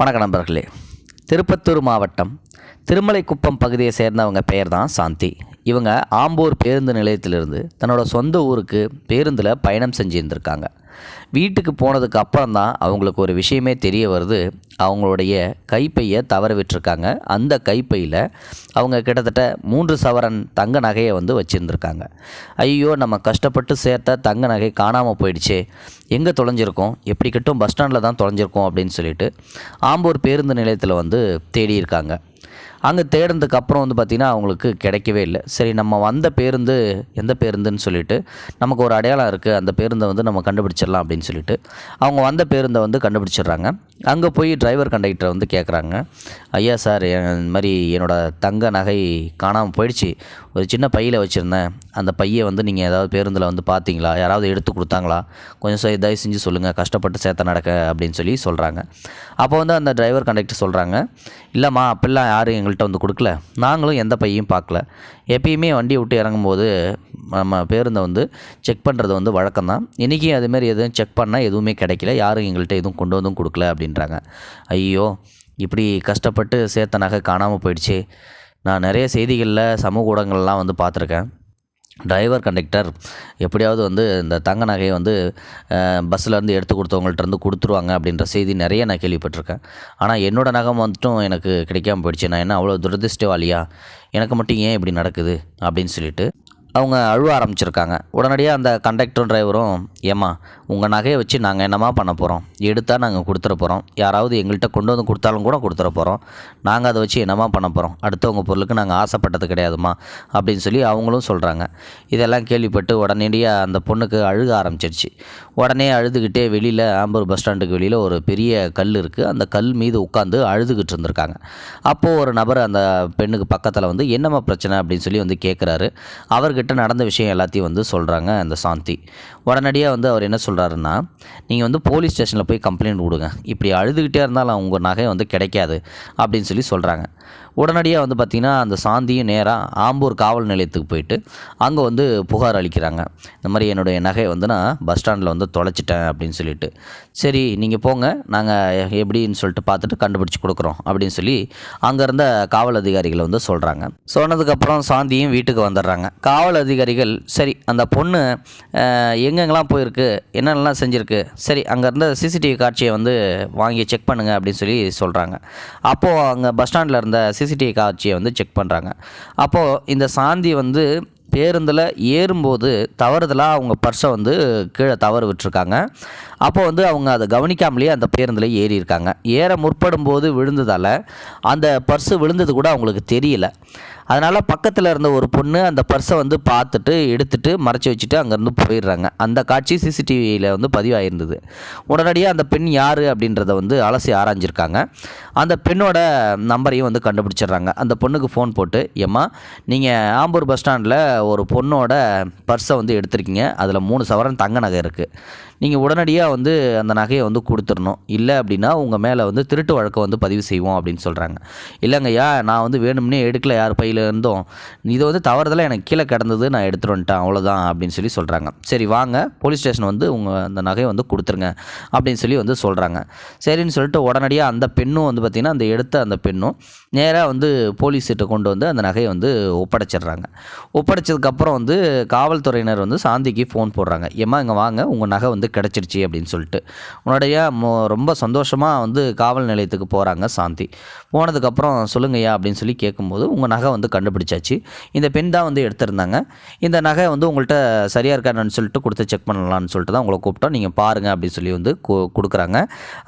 வணக்க நண்பர்களே. திருப்பத்தூர் மாவட்டம் திருமலைக்குப்பம் பகுதியை சேர்ந்தவங்க பெயர் தான் சாந்தி. இவங்க ஆம்பூர் பேருந்து நிலையத்திலிருந்து தன்னோட சொந்த ஊருக்கு பேருந்தில் பயணம் செஞ்சுருந்துருக்காங்க. வீட்டுக்கு போனதுக்கு அப்புறம் தான் அவங்களுக்கு ஒரு விஷயமே தெரிய வருது. அவங்களுடைய கைப்பையை தவற விட்டுருக்காங்க அந்த கைப்பையில் அவங்க கிட்டத்தட்ட மூன்று சவரன் தங்க நகையை வந்து வச்சுருந்துருக்காங்க. ஐயோ நம்ம கஷ்டப்பட்டு சேர்த்த தங்க நகை காணாமல் போயிடுச்சே. எங்கே தொலைஞ்சிருக்கோம்? எப்படி கிட்டும் பஸ் ஸ்டாண்டில் தான் தொலைஞ்சிருக்கோம் அப்படின்னு சொல்லிட்டு ஆம்பூர் பேருந்து நிலையத்தில் வந்து தேடி இருக்காங்க அங்கே தேடினதுக்கு அப்புறம் வந்து பார்த்திங்கன்னா அவங்களுக்கு கிடைக்கவே இல்லை. சரி நம்ம வந்த பேருந்து எந்த பேருந்துன்னு சொல்லிட்டு நமக்கு ஒரு அடையாளம் இருக்குது அந்த பேருந்தை வந்து நம்ம கண்டுபிடிச்சிடலாம் அப்படின்னு சொல்லிட்டு அவங்க வந்த பேருந்தை வந்து கண்டுபிடிச்சிடுறாங்க. அங்கே போய் டிரைவர் கண்டக்டரை வந்து கேட்குறாங்க ஐயா சார் இந்த மாதிரி என்னோடய தங்க நகை காணாமல் போயிடுச்சு. ஒரு சின்ன பையில் வச்சுருந்தேன். அந்த பையை வந்து நீங்கள் ஏதாவது பேருந்தில் வந்து பார்த்தீங்களா யாராவது எடுத்து கொடுத்தாங்களா? கொஞ்சம் சரி தயவு செஞ்சு சொல்லுங்கள் கஷ்டப்பட்டு சேர்த்த நடக்க அப்படின்னு சொல்லி சொல்கிறாங்க அப்போ வந்து அந்த டிரைவர் கண்டக்டர் சொல்கிறாங்க இல்லைம்மா அப்படிலாம் யாரும் எங்கள்கிட்ட வந்து கொடுக்கல. நாங்களும் எந்த பையையும் பார்க்கல. எப்பயுமே வண்டியை விட்டு இறங்கும்போது நம்ம பேருந்தை வந்து செக் பண்ணுறது வந்து வழக்கம் தான் இன்றைக்கும் அதுமாரி எதுவும் செக் பண்ணால் எதுவுமே கிடைக்கல. யாரும் எங்கள்கிட்ட எதுவும் கொண்டு வந்தும் கொடுக்கல அப்படின்றாங்க. ஐயோ இப்படி கஷ்டப்பட்டு சேர்த்த நகை காணாமல் போயிடுச்சு. நான் நிறைய செய்திகளில் சமூக ஊடகங்கள்லாம் வந்து பார்த்துருக்கேன். டிரைவர் கண்டக்டர் எப்படியாவது வந்து இந்த தங்க நகையை வந்து பஸ்ஸிலேருந்து எடுத்து கொடுத்தவங்கள்ட்ட இருந்து கொடுத்துருவாங்க அப்படின்ற செய்தி நிறைய நான் கேள்விப்பட்டிருக்கேன். ஆனால் என்னோடய நகை வந்துட்டும் எனக்கு கிடைக்காம போயிடுச்சு. நான் என்ன அவ்வளோ துரதிருஷ்டவாளியா? எனக்கு மட்டும் ஏன் இப்படி நடக்குது? அப்படின்னு சொல்லிட்டு அவங்க அழுவ ஆரம்பிச்சிருக்காங்க. உடனடியாக அந்த கண்டக்டரும் டிரைவரும் ஏம்மா உங்கள் நகையை வச்சு நாங்கள் என்னம்மா பண்ண போகிறோம் எடுத்தால் நாங்கள் கொடுத்துட போகிறோம் யாராவது எங்கள்கிட்ட கொண்டு வந்து கொடுத்தாலும் கூட கொடுத்துட போகிறோம் நாங்கள் அதை வச்சு என்னம்மா பண்ண போகிறோம் அடுத்தவங்க பொருளுக்கு நாங்கள் ஆசைப்பட்டது கிடையாதுமா அப்படின்னு சொல்லி அவங்களும் சொல்கிறாங்க இதெல்லாம் கேள்விப்பட்டு உடனடியாக அந்த பொண்ணுக்கு அழுக ஆரம்பிச்சிருச்சு. உடனே அழுதுகிட்டே வெளியில் ஆம்பூர் பஸ் ஸ்டாண்டுக்கு வெளியில் ஒரு பெரிய கல் இருக்குது அந்த கல் மீது உட்காந்து அழுதுகிட்டு இருந்திருக்காங்க. அப்போது ஒரு நபர் அந்த பெண்ணுக்கு பக்கத்தில் வந்து என்னம்மா பிரச்சனை? அப்படின்னு சொல்லி வந்து கேட்குறாரு அவர்கிட்ட நடந்த விஷயம் எல்லாத்தையும் வந்து சொல்கிறாங்க அந்த சாந்தி. உடனடியாக வந்து அவர் என்ன சொல்கிறாருன்னா நீங்கள் வந்து போலீஸ் ஸ்டேஷனில் போய் கம்ப்ளைண்ட் கொடுங்க இப்படி அழுதுகிட்டே இருந்தாலும் உங்கள் நகை வந்து கிடைக்காது அப்படின்னு சொல்லி சொல்கிறாங்க உடனடியாக வந்து பார்த்திங்கன்னா அந்த சாந்தியும் நேராக ஆம்பூர் காவல் நிலையத்துக்கு போயிட்டு அங்கே வந்து புகார் அளிக்கிறாங்க. இந்த மாதிரி என்னுடைய நகையை வந்து நான் பஸ் ஸ்டாண்டில் வந்து தொலைச்சிட்டேன் அப்படின்னு சொல்லிட்டு. சரி நீங்கள் போங்க. நாங்கள் எப்படின்னு சொல்லிட்டு பார்த்துட்டு கண்டுபிடிச்சி கொடுக்குறோம் அப்படின்னு சொல்லி அங்கே இருந்த காவல் அதிகாரிகளை வந்து சொல்கிறாங்க சொன்னதுக்கப்புறம் சாந்தியும் வீட்டுக்கு வந்துடுறாங்க. காவல் அதிகாரிகள் சரி அந்த பொண்ணு எங்கெங்கெல்லாம் போயிருக்கு? என்னென்னலாம் செஞ்சுருக்கு? சரி அங்கே இருந்த சிசிடிவி காட்சியை வந்து வாங்கி செக் பண்ணுங்க அப்படின்னு சொல்லி சொல்கிறாங்க அப்போது அங்கே பஸ் ஸ்டாண்டில் இருந்த சிசிடிவி காட்சியை வந்து செக் பண்ணுறாங்க அப்போது இந்த சாந்தி வந்து பேருந்தில் ஏறும்போது தவறுதலாக அவங்க பர்ஸை வந்து கீழே தவறு விட்டுருக்காங்க. அப்போ வந்து அவங்க அதை கவனிக்காமலேயே அந்த பேருந்தில் ஏறி இருக்காங்க ஏற முற்படும் போது விழுந்ததால் அந்த பர்ஸு விழுந்தது கூட அவங்களுக்கு தெரியல. அதனால் பக்கத்தில் இருந்த ஒரு பொண்ணு அந்த பர்ஸை வந்து பார்த்துட்டு எடுத்துட்டு மறைச்சி வச்சுட்டு அங்கேருந்து போயிடுறாங்க. அந்த காட்சி சிசிடிவியில் வந்து பதிவாயிருந்தது. உடனடியாக அந்த பெண் யார் அப்படின்றத வந்து அலசி ஆராய்ஞ்சிருக்காங்க. அந்த பெண்ணோட நம்பரையும் வந்து கண்டுபிடிச்சிடுறாங்க. அந்த பொண்ணுக்கு ஃபோன் போட்டு ஏம்மா நீங்கள் ஆம்பூர் பஸ் ஸ்டாண்டில் ஒரு பொண்ணோட பர்ஸை வந்து எடுத்திருக்கீங்க. அதில் மூணு சவரன் தங்க நகை இருக்குது நீங்கள் உடனடியாக வந்து அந்த நகையை வந்து கொடுத்துடணும். இல்லை அப்படின்னா உங்கள் மேலே வந்து திருட்டு வழக்கை வந்து பதிவு செய்வோம் அப்படின்னு சொல்கிறாங்க இல்லைங்கய்யா நான் வந்து வேணும்னே எடுக்கல யார் பையில இருந்தோம். இது வந்து தவறுதலாக எனக்கு கீழே கிடந்தது நான் எடுத்துகிட்டு வந்துட்டேன் அவ்வளோதான் அப்படின்னு சொல்லி சொல்கிறாங்க சரி வாங்க போலீஸ் ஸ்டேஷன் வந்து உங்கள் அந்த நகையை வந்து கொடுத்துருங்க அப்படின்னு சொல்லி வந்து சொல்கிறாங்க சரின்னு சொல்லிட்டு உடனடியாக அந்த பெண்ணும் வந்து பார்த்திங்கன்னா அந்த எடுத்த அந்த பெண்ணும் நேராக வந்து போலீஸ்கிட்ட கொண்டு வந்து அந்த நகையை வந்து ஒப்படைச்சிடுறாங்க. ஒப்படைச்சதுக்கப்புறம் வந்து காவல்துறையினர் வந்து சாந்திக்கு ஃபோன் போடுறாங்க. ஏம்மா இங்கே வாங்க உங்கள் நகை வந்து கிடச்சிருச்சு அப்படின்னு சொல்லிட்டு. உன்னுடைய மோ ரொம்ப சந்தோஷமாக வந்து காவல் நிலையத்துக்கு போகிறாங்க சாந்தி. போனதுக்கப்புறம் சொல்லுங்கய்யா அப்படின்னு சொல்லி கேட்கும்போது உங்கள் நகை வந்து கண்டுபிடிச்சாச்சு. இந்த பெண் தான் வந்து எடுத்திருந்தாங்க. இந்த நகை வந்து உங்கள்கிட்ட சரியாக இருக்கான்னு சொல்லிட்டு கொடுத்து செக் பண்ணலாம்னு சொல்லிட்டு தான் உங்களை கூப்பிட்டோம். நீங்கள் பாருங்கள் அப்படின்னு சொல்லி வந்து கொ கொடுக்குறாங்க.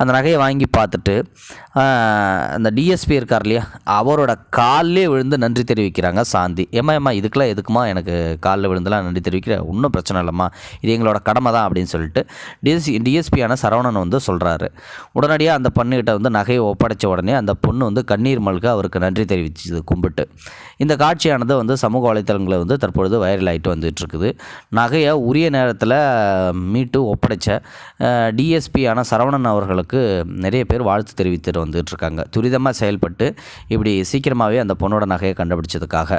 அந்த நகையை வாங்கி பார்த்துட்டு அந்த டிஎஸ்பி இருக்கார் இல்லையா அவரோட காலிலே விழுந்து நன்றி தெரிவிக்கிறாங்க சாந்தி. ஏம்மா ஏம்மா இதுக்கெல்லாம் எதுக்குமா எனக்கு காலில் விழுந்துலாம் நன்றி தெரிவிக்கிற? ஒன்றும் பிரச்சனை இல்லைம்மா. இது எங்களோட கடமை தான் அப்படின்னு சொல்லிட்டு டிஎஸ்சி டிஎஸ்பியான சரவணன் வந்து சொல்கிறாரு உடனடியாக அந்த பொண்ணுகிட்ட வந்து நகையை ஒப்படைச்ச உடனே அந்த பொண்ணு வந்து கண்ணீர் மல்க அவருக்கு நன்றி தெரிவிச்சது கும்பிட்டு. இந்த காட்சியானது வந்து சமூக வலைத்தளங்களில் வந்து தற்பொழுது வைரல் ஆகிட்டு வந்துட்டுருக்குது. நகையை உரிய நேரத்தில் மீட்டு ஒப்படைச்ச டிஎஸ்பியான சரவணன் அவர்களுக்கு நிறைய பேர் வாழ்த்து தெரிவித்துட்டு வந்துட்டுருக்காங்க. துரிதமாக செயல்பட்டு இப்படி சீக்கிரமாகவே அந்த பொண்ணோட நகையை கண்டுபிடிச்சதுக்காக.